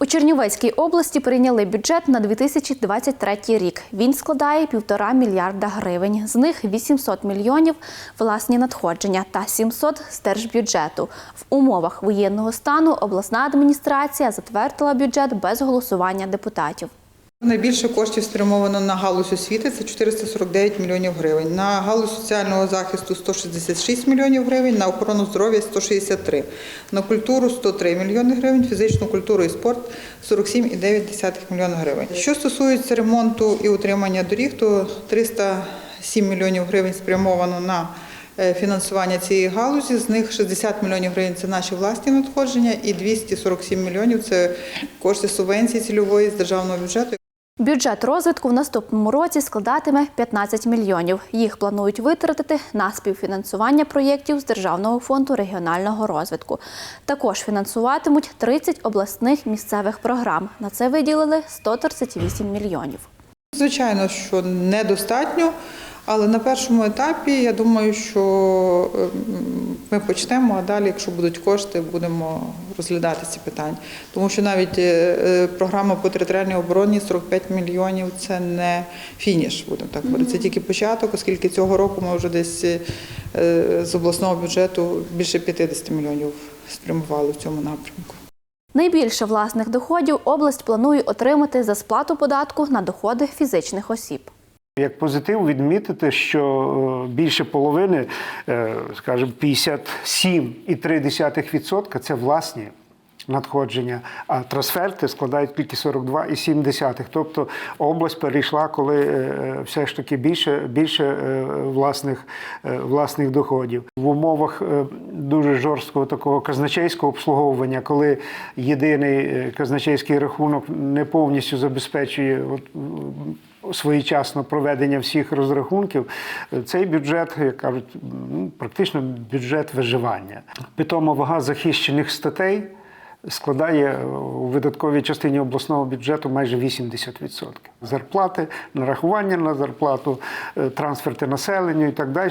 У Чернівецькій області прийняли бюджет на 2023 рік. Він складає півтора мільярда гривень. З них 800 мільйонів – власні надходження та 700 – з держбюджету. В умовах воєнного стану обласна адміністрація затвердила бюджет без голосування депутатів. Найбільше коштів спрямовано на галузь освіти це 449 мільйонів гривень. На галузь соціального захисту 166 мільйонів гривень, на охорону здоров'я 163, на культуру 103 мільйони гривень, фізичну культуру і спорт 47,9 мільйона гривень. Що стосується ремонту і утримання доріг, то 307 мільйонів гривень спрямовано на е, фінансування цієї галузі. З них 60 мільйонів гривень це наші власні надходження, і 247 мільйонів це кошти субвенції цільової з державного бюджету. Бюджет розвитку в наступному році складатиме 15 мільйонів. Їх планують витратити на співфінансування проєктів з Державного фонду регіонального розвитку. Також фінансуватимуть 30 обласних місцевих програм. На це виділили 138 мільйонів. Звичайно, що недостатньо, але на першому етапі я думаю, що ем, ми почнемо, а далі, якщо будуть кошти, будемо розглядати ці питання. Тому що навіть е, е, програма по територіальній обороні 45 мільйонів це не фініш, будемо так говорити. Це тільки початок, оскільки цього року ми вже десь е, з обласного бюджету більше 50 мільйонів спрямували в цьому напрямку. Найбільше власних доходів область планує отримати за сплату податку на доходи фізичних осіб. Як позитив відмітити, що е, більше половини, е, скажімо, 57,3% – це власні надходження, а трансферти складають тільки 42,7%. Тобто область перейшла, коли е, все ж таки більше, більше власних, власних доходів. В умовах дуже жорсткого такого казначейського обслуговування, коли єдиний казначейський рахунок не повністю забезпечує от, своєчасно проведення всіх розрахунків, цей бюджет, як кажуть, ну, практично бюджет виживання. Питома вага захищених статей складає у видатковій частині обласного бюджету майже 80%. Зарплати, нарахування на зарплату, е, трансферти населенню і так далі.